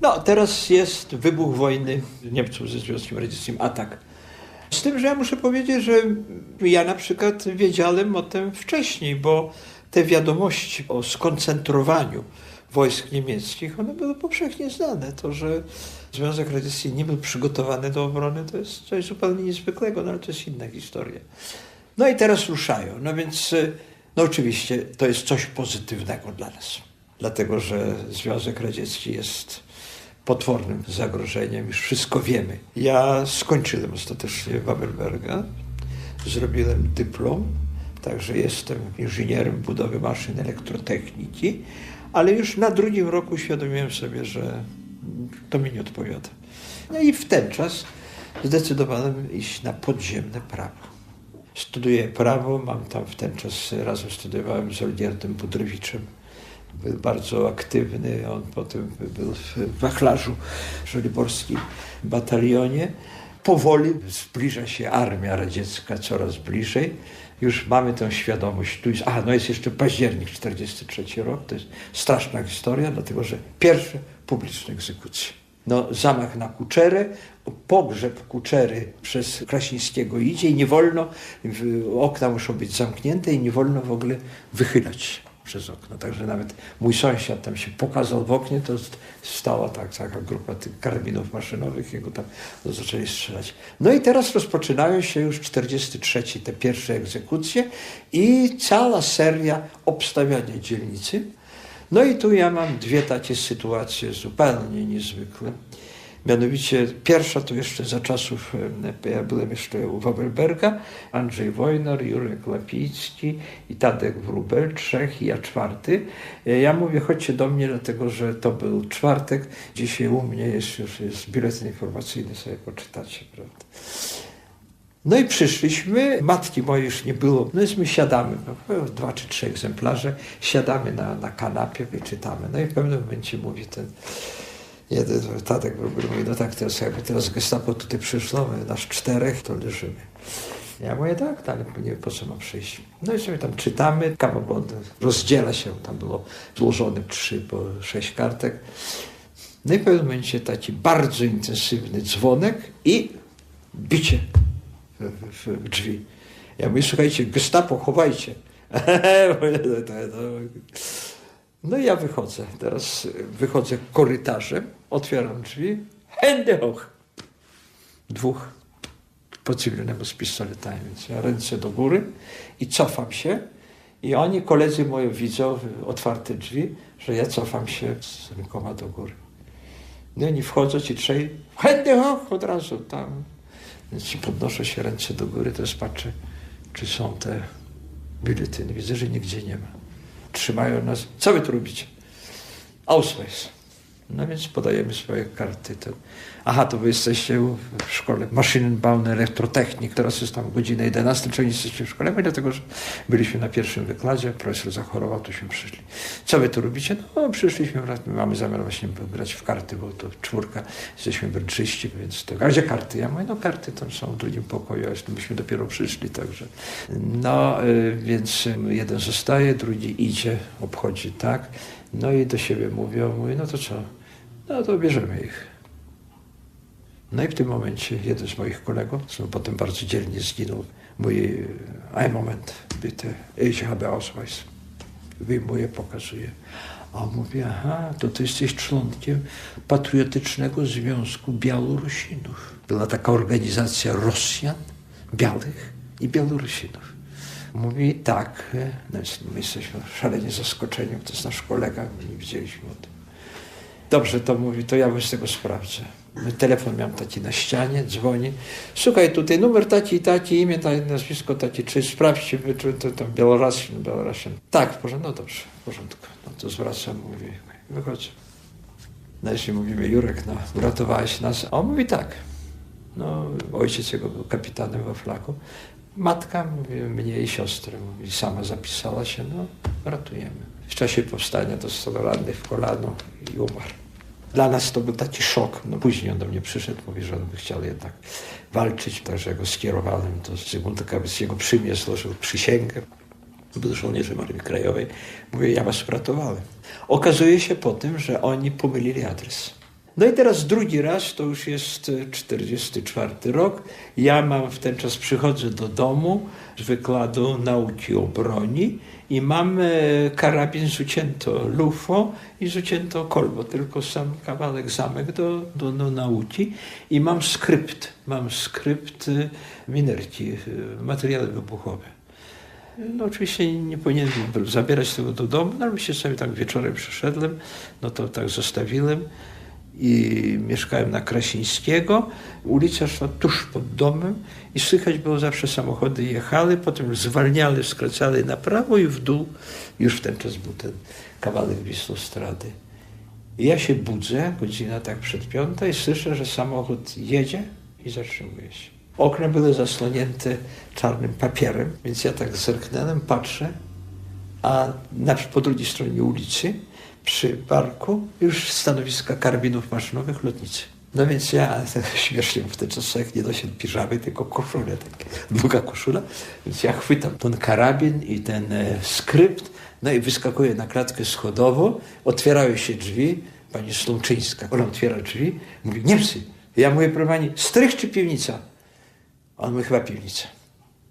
No, teraz jest wybuch wojny Niemców ze Związkiem Radzieckim, atak. Z tym, że ja muszę powiedzieć, że ja na przykład wiedziałem o tym wcześniej, bo te wiadomości o skoncentrowaniu wojsk niemieckich, one były powszechnie znane. To, że Związek Radziecki nie był przygotowany do obrony, to jest coś zupełnie niezwykłego, no ale to jest inna historia. No i teraz ruszają. No więc, no oczywiście, to jest coś pozytywnego dla nas. Dlatego, że Związek Radziecki jest potwornym zagrożeniem, już wszystko wiemy. Ja skończyłem ostatecznie Wawelberga, zrobiłem dyplom, także jestem inżynierem budowy maszyn elektrotechniki, ale już na drugim roku uświadomiłem sobie, że to mi nie odpowiada. No i w ten czas zdecydowałem iść na podziemne prawo. Studiuję prawo, mam tam w ten czas razem studiowałem z Olgierdem Budrowiczem. Był bardzo aktywny, on potem był w wachlarzu żoliborskim batalionie. Powoli zbliża się armia radziecka coraz bliżej. Już mamy tę świadomość. Tu jest, a, no jest jeszcze październik 43 rok. To jest straszna historia, dlatego że pierwsze publiczne egzekucje. No, zamach na Kuczerę, pogrzeb Kuczery przez Krasińskiego idzie i nie wolno, okna muszą być zamknięte i nie wolno w ogóle wychylać przez okno. Także nawet mój sąsiad tam się pokazał w oknie, to stała tak, taka grupa tych karabinów maszynowych, jego tam zaczęli strzelać. No i teraz rozpoczynają się już 43 te pierwsze egzekucje i cała seria obstawiania dzielnicy. No i tu ja mam dwie takie sytuacje zupełnie niezwykłe. Mianowicie pierwsza to jeszcze za czasów, ja byłem jeszcze u Wawelberga, Andrzej Wojnar, Jurek Lapicki i Tadek Wrubel, trzech i ja czwarty. Ja mówię, chodźcie do mnie, dlatego że to był czwartek. Dzisiaj u mnie jest już jest biuletyn informacyjny, sobie poczytacie, prawda. No i przyszliśmy, matki mojej już nie było, no więc my siadamy, no, dwa czy trzy egzemplarze, siadamy na, na kanapie, wyczytamy. No i w pewnym momencie mówi ten jeden Tadek mówi, no tak, teraz jakby teraz gestapo tutaj przyszło, my nasz czterech, to leżymy. Ja mówię, tak, tak, ale nie wiem po co mam przyjść. No i sobie tam czytamy, kamabon rozdziela się, tam było złożone trzy po sześć kartek. No i w pewnym momencie taki bardzo intensywny dzwonek i bicie w, drzwi. Ja mówię, słuchajcie, gestapo, chowajcie. No i ja wychodzę. Teraz wychodzę korytarzem, otwieram drzwi. Hände hoch. Dwóch po cywilnemu z pistoletami. Więc ja ręce do góry i cofam się. I oni, koledzy moi, widzą otwarte drzwi, że ja cofam się z rękoma do góry. No i wchodzą, ci trzej, hände hoch, od razu tam. Więc ci podnoszę się ręce do góry, jest patrzę, czy są te biuletyny. Widzę, że nigdzie nie ma trzymają nas. Co wy tu robicie? Ausweis. No więc podajemy swoje karty. To, aha, to wy jesteście w szkole Maschinenbau Elektrotechnik. Teraz jest tam godzina 11, czy jesteście w szkole? Dlatego, że byliśmy na pierwszym wykładzie, profesor zachorował, tośmy przyszli. Co wy tu robicie? No przyszliśmy, my mamy zamiar właśnie grać w karty, bo to czwórka, jesteśmy brczyści, więc to, a gdzie karty? Ja mówię, no karty tam są w drugim pokoju, a myśmy dopiero przyszli, także. No, y, więc jeden zostaje, drugi idzie, obchodzi, tak? No i do siebie mówią, mówi, no to co? No to bierzemy ich. No i w tym momencie jeden z moich kolegów, co potem bardzo dzielnie zginął, mówi, ein Moment, bitte, ich habe Ausweis. Wyjmuje, pokazuje. A on mówi, aha, to ty jesteś członkiem Patriotycznego Związku Białorusinów. Była taka organizacja Rosjan, białych i Białorusinów. Mówi tak, no my jesteśmy szalenie zaskoczeni, to jest nasz kolega, nie widzieliśmy o tym. Dobrze, to mówi, to ja z tego sprawdzę. Telefon miałem taki na ścianie, dzwoni. Słuchaj, tutaj numer taki, taki, imię, taki, nazwisko taki, czy sprawdźcie, czy to tam Białorusin, Białorusin. Tak, w porządku, no dobrze, w porządku. No to zwracam, mówi, wychodź. No jeśli mówimy, Jurek, no uratowałeś nas. A on mówi tak. No, ojciec jego był kapitanem we flagu. Matka, mówi, mnie i siostrę, mówi, sama zapisała się, no ratujemy. W czasie powstania dostał ranny w kolano i umarł. Dla nas to był taki szok. No później on do mnie przyszedł, mówi, że on by chciał jednak walczyć, także go skierowałem do Zygmunta Kabyckiego, przy mnie złożył przysięgę. Był żołnierzem Armii Krajowej. Mówię, ja was uratowałem. Okazuje się po tym, że oni pomylili adres. No i teraz drugi raz, to już jest 44 rok. Ja mam w ten czas, przychodzę do domu z wykładu nauki o broni i mam karabin z ucięto lufo i z ucięto kolbo, tylko sam kawałek zamek do, do, do nauki i mam skrypt, mam skrypt minerki, materiały wybuchowe. No oczywiście nie powinienem zabierać tego do domu, no ale się sobie tak wieczorem przyszedłem, no to tak zostawiłem i mieszkałem na Krasińskiego. Ulica szła tuż pod domem i słychać było zawsze samochody jechały, potem zwalniały, skracali na prawo i w dół. Już w ten czas był ten kawałek Wisłostrady. I ja się budzę, godzina tak przed piątą i słyszę, że samochód jedzie i zatrzymuje się. Okna były zasłonięte czarnym papierem, więc ja tak zerknąłem, patrzę, a na, po drugiej stronie ulicy przy parku już stanowiska karabinów maszynowych lotnicy. No więc ja śmiesznie w ten czas jak nie nosiłem piżamy, tylko koszulę, tak, długa koszula. Więc ja chwytam ten karabin i ten e, skrypt, no i wyskakuję na klatkę schodową, otwierają się drzwi, pani Slumczyńska, ona otwiera drzwi, mówi, Niemcy. Ja mówię, proszę pani, strych czy piwnica? On mówi, chyba piwnica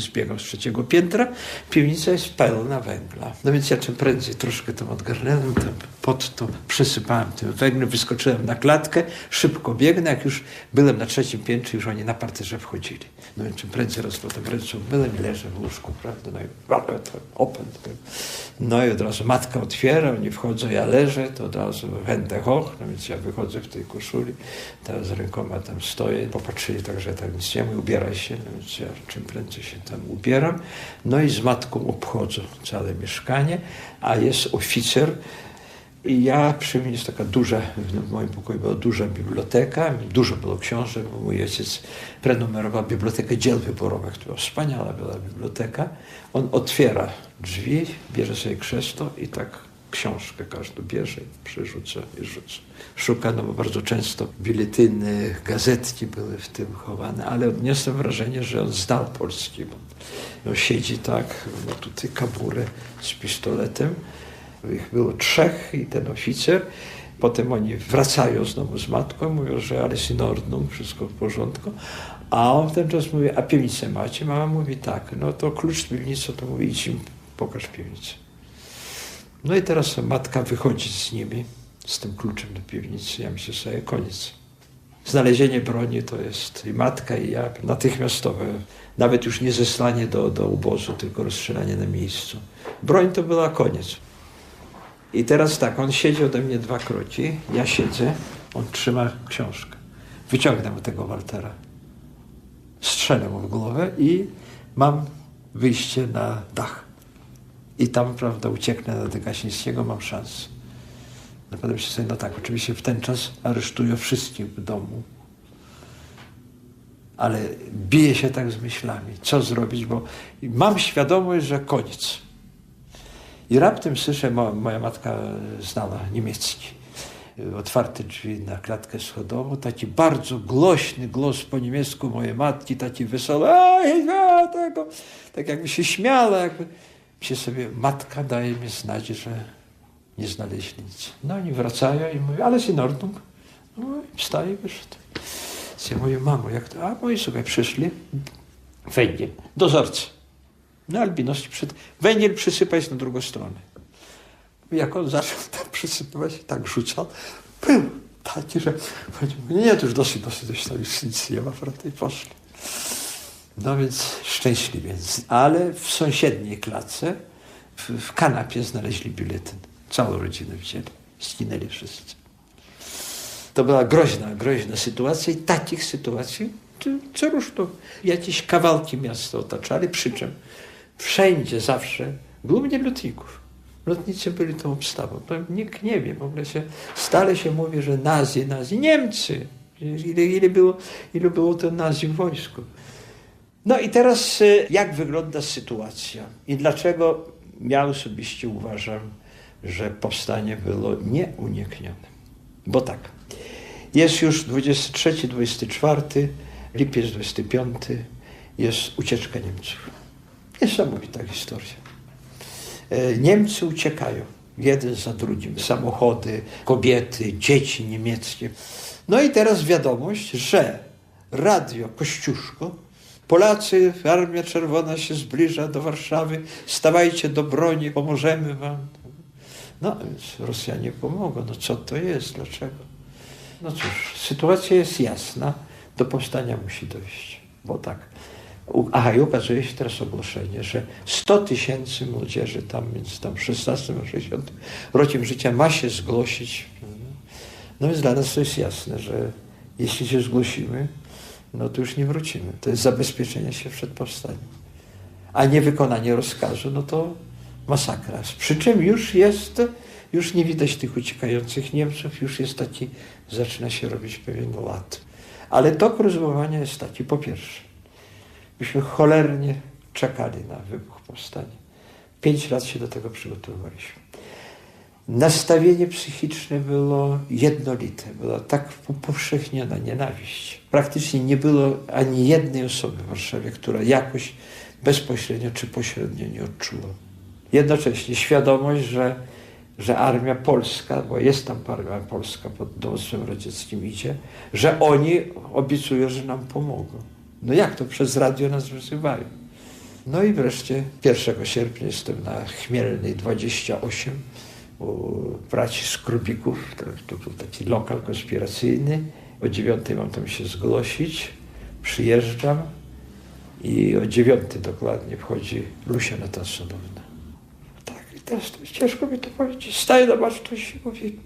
zbiegał z trzeciego piętra. Piwnica jest pełna węgla. No więc ja czym prędzej troszkę tam odgarnąłem, tam pod to przysypałem tym węglem, wyskoczyłem na klatkę, szybko biegnę. Jak już byłem na trzecim piętrze, już oni na parterze wchodzili. No więc czym prędzej rozpotem ręce byłem i leżę w łóżku, prawda? No i opęd. No i od razu matka otwiera, oni wchodzą, ja leżę, to od razu wędę hoch, no więc ja wychodzę w tej koszuli, teraz z rękoma tam stoję, popatrzyli tak, że tak nic nie ubieraj się, no więc ja czym prędzej się tam ubieram, no i z matką obchodzę całe mieszkanie, a jest oficer, i ja przy mnie jest taka duża, w moim pokoju była duża biblioteka, dużo było książek, bo mój ojciec prenumerował bibliotekę dzieł wyborowych, to wspaniała była biblioteka. On otwiera drzwi, bierze sobie krzesło i tak książkę każdą bierze, przerzuca i rzuca. Szuka, no bo bardzo często biletyny, gazetki były w tym chowane, ale odniosłem wrażenie, że on znał polski, bo no, siedzi tak, ma tutaj kaburę z pistoletem, ich było trzech i ten oficer. Potem oni wracają znowu z matką, mówią, że alles in ordnung, wszystko w porządku. A on w ten czas mówi, a piwnicę macie? Mama mówi tak, no to klucz z piwnicy, to mówi idź im, pokaż piwnicę. No i teraz matka wychodzi z nimi, z tym kluczem do piwnicy. Ja myślę sobie, koniec. Znalezienie broni to jest i matka, i ja natychmiastowe. Nawet już nie zesłanie do, do obozu, tylko rozstrzelanie na miejscu. Broń to była koniec. I teraz tak, on siedzi ode mnie dwa kroki, ja siedzę, on trzyma książkę. Wyciągnę mu tego Waltera. Strzelę mu w głowę i mam wyjście na dach. I tam, prawda, ucieknę do Gasińskiego, mam szansę. Naprawdę się sobie, no tak, oczywiście w ten czas aresztuję wszystkich w domu. Ale biję się tak z myślami, co zrobić, bo mam świadomość, że koniec. I raptem słyszę, moja matka znała niemiecki. Otwarte drzwi na klatkę schodową, taki bardzo głośny głos po niemiecku mojej matki, taki wesoły, ja tego, tak jakby się śmiała, jakby się sobie, matka daje mi znać, że nie znaleźli nic. No oni wracają i mówią, ale in Ordnung. No wstaje, wyszedł. Ja mówię, mamo, jak to? A moi sobie przyszli, wejdzie, dozorcy. No albinos przed... Węgiel przysypać na drugą stronę. Jak on zaczął tak przysypywać, tak rzucał, pył taki, że nie, to już dosyć, dosyć, dosyć, to już nic nie ma, prawda, i poszli. No więc szczęśliwie. Ale w sąsiedniej klatce, w, w kanapie znaleźli biuletyn. Całą rodzinę wzięli. Skinęli wszyscy. To była groźna, groźna sytuacja i takich sytuacji co rusz to jakieś kawałki miasta otaczali, przy czym wszędzie zawsze, głównie lotników. Lotnicy byli tą obstawą. To nikt nie wie, w ogóle się, stale się mówi, że nazi, nazi, Niemcy. Ile, ile, było, ile było to nazi w wojsku. No i teraz y, jak wygląda sytuacja i dlaczego ja osobiście uważam, że powstanie było nieuniknione. Bo tak, jest już 23-24, lipiec 25, jest ucieczka Niemców. Niesamowita historia. E, Niemcy uciekają. jeden za drugim. Samochody, kobiety, dzieci niemieckie. No i teraz wiadomość, że radio Kościuszko, Polacy, Armia Czerwona się zbliża do Warszawy, stawajcie do broni, pomożemy wam. No więc Rosjanie pomogą. No co to jest? Dlaczego? No cóż, sytuacja jest jasna. Do powstania musi dojść. Bo tak. Aha, i okazuje się teraz ogłoszenie, że 100 tysięcy młodzieży tam między tam 16 a 60 rokiem życia ma się zgłosić. No więc dla nas to jest jasne, że jeśli się zgłosimy, no to już nie wrócimy. To jest zabezpieczenie się przed powstaniem. A niewykonanie rozkazu, no to masakra. Przy czym już jest, już nie widać tych uciekających Niemców, już jest taki, zaczyna się robić pewien ład. Ale tok rozumowania jest taki, po pierwsze, myśmy cholernie czekali na wybuch powstania. Pięć lat się do tego przygotowywaliśmy. Nastawienie psychiczne było jednolite, była tak upowszechniona nienawiść. Praktycznie nie było ani jednej osoby w Warszawie, która jakoś bezpośrednio czy pośrednio nie odczuła. Jednocześnie świadomość, że, że armia polska, bo jest tam armia polska pod dowództwem radzieckim idzie, że oni obiecują, że nam pomogą. No jak to przez radio nas wzywają? No i wreszcie 1 sierpnia jestem na Chmielnej 28 u braci Skrubików, to był taki lokal konspiracyjny. O dziewiątej mam tam się zgłosić, przyjeżdżam i o dziewiątej dokładnie wchodzi Lusia Natansonowna. Tak, i teraz to ciężko mi to powiedzieć. Staje na baczność i mówi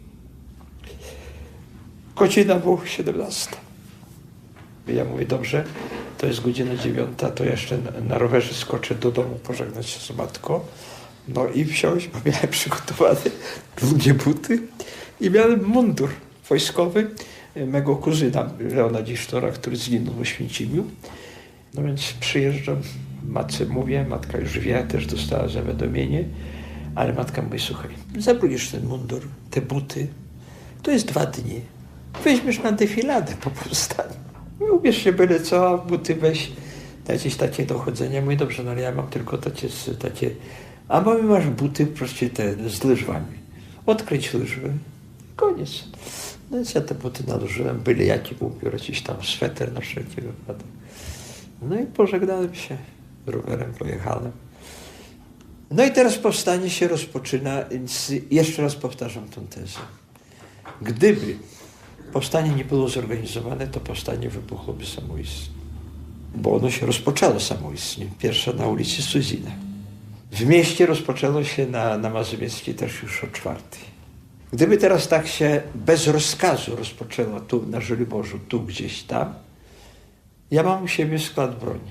godzina była 17. Ja mówię, dobrze, to jest godzina dziewiąta, to jeszcze na rowerze skoczę do domu pożegnać się z matką. No i wsiąść, bo miałem przygotowane długie buty i miałem mundur wojskowy mego kuzyna Leona Dzisztora, który zginął w Oświęcimiu. No więc przyjeżdżam, matce mówię, matka już wie, też dostała zawiadomienie, ale matka mówi, słuchaj, zabrujesz ten mundur, te buty, to jest dwa dni. Weźmiesz na defiladę po powstaniu. Ubierz się byle co, buty weź, jakieś takie dochodzenia. Mówi, dobrze, no ale ja mam tylko takie, takie a mamy masz buty proście te z lyżwami. Odkryć lyżwy. Koniec. No więc ja te buty nałożyłem, byli jaki ubiór, jakiś tam sweter na wszelki wypadek. No i pożegnałem się. Rowerem pojechałem. No i teraz powstanie się rozpoczyna, więc jeszcze raz powtarzam tę tezę. Gdyby powstanie nie było zorganizowane, to powstanie wybuchłoby samoistnie. Bo ono się rozpoczęło samoistnie. Pierwsza na ulicy Suzina. W mieście rozpoczęło się na, na Mazowieckiej też już o czwartej. Gdyby teraz tak się bez rozkazu rozpoczęło tu na Żoliborzu, tu gdzieś tam, ja mam u siebie skład broni.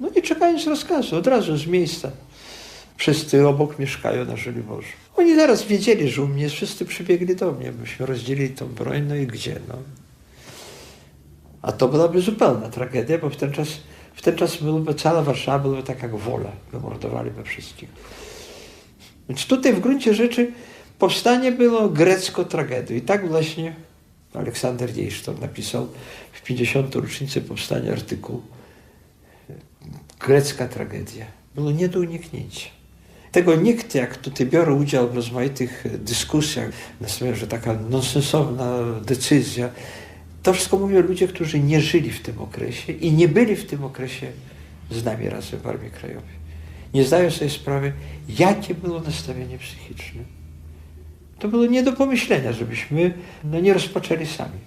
No nie czekając rozkazu, od razu z miejsca. Wszyscy obok mieszkają na Żoliborzu. Oni zaraz wiedzieli, że u mnie wszyscy przybiegli do mnie, byśmy rozdzielili tą broń, no i gdzie, no. A to byłaby zupełna tragedia, bo w ten czas w ten czas byłaby, cała Warszawa byłaby tak jak wola. Wymordowaliby wszystkich. Więc tutaj w gruncie rzeczy powstanie było grecko-tragedią. I tak właśnie Aleksander Dziejsztor napisał w 50. rocznicę powstania artykuł Grecka tragedia. Było nie do uniknięcia. Tego nikt, jak tutaj biorę udział w rozmaitych dyskusjach, na że taka nonsensowna decyzja, to wszystko mówią ludzie, którzy nie żyli w tym okresie i nie byli w tym okresie z nami razem w Armii Krajowej. Nie zdają sobie sprawy, jakie było nastawienie psychiczne. To było nie do pomyślenia, żebyśmy no, nie rozpoczęli sami.